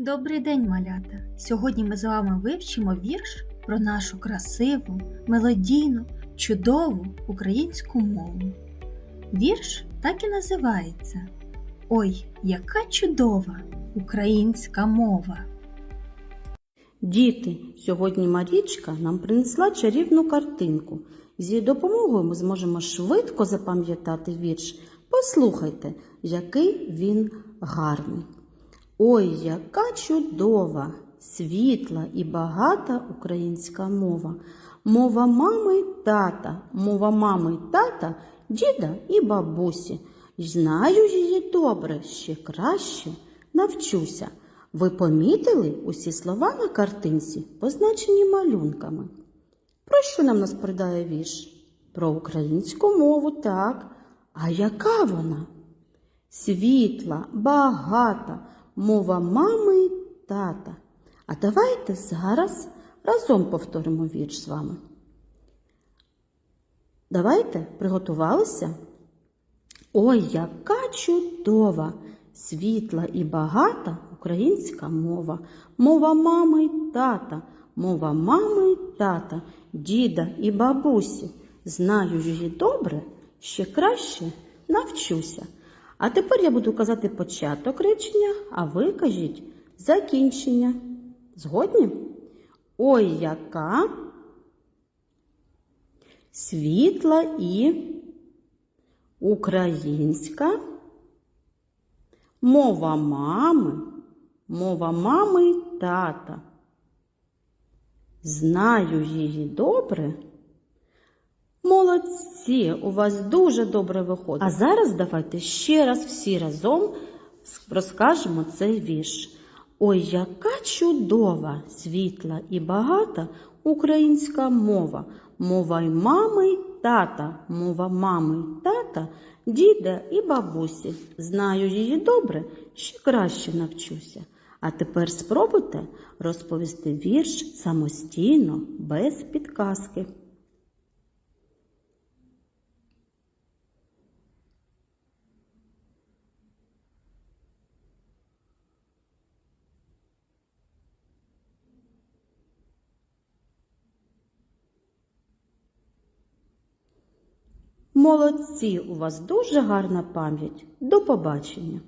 Добрий день, малята! Сьогодні ми з вами вивчимо вірш про нашу красиву, мелодійну, чудову українську мову. Вірш так і називається Ой, яка чудова українська мова! Діти, сьогодні Марічка нам принесла чарівну картинку. З її допомогою ми зможемо швидко запам'ятати вірш. Послухайте, який він гарний. Ой, яка чудова, світла і багата українська мова. Мова мами й тата, мова мами й тата, діда і бабусі. Знаю її добре, ще краще навчуся. Ви помітили усі слова на картинці, позначені малюнками? Про що нам розповідає вірш? Про українську мову, так. А яка вона? Світла, багата, мова мами тата. А давайте зараз разом повторимо вірш з вами. Давайте приготувалися? Ой, яка чудова, світла і багата українська мова, мова мами тата, мова мами тата, діда і бабусі. Знаю її добре, ще краще навчуся. А тепер я буду казати початок речення, а ви кажіть закінчення. Згодні? Ой, яка світла і українська мова мами, мова мами й тата. Знаю її добре. Молодці, у вас дуже добре виходить. А зараз давайте ще раз всі разом розкажемо цей вірш. Ой, яка чудова, світла і багата українська мова, мова й мами й тата, мова мами й тата, діда і бабусі. Знаю її добре, ще краще навчуся. А тепер спробуйте розповісти вірш самостійно, без підказки. Молодці, у вас дуже гарна пам'ять. До побачення!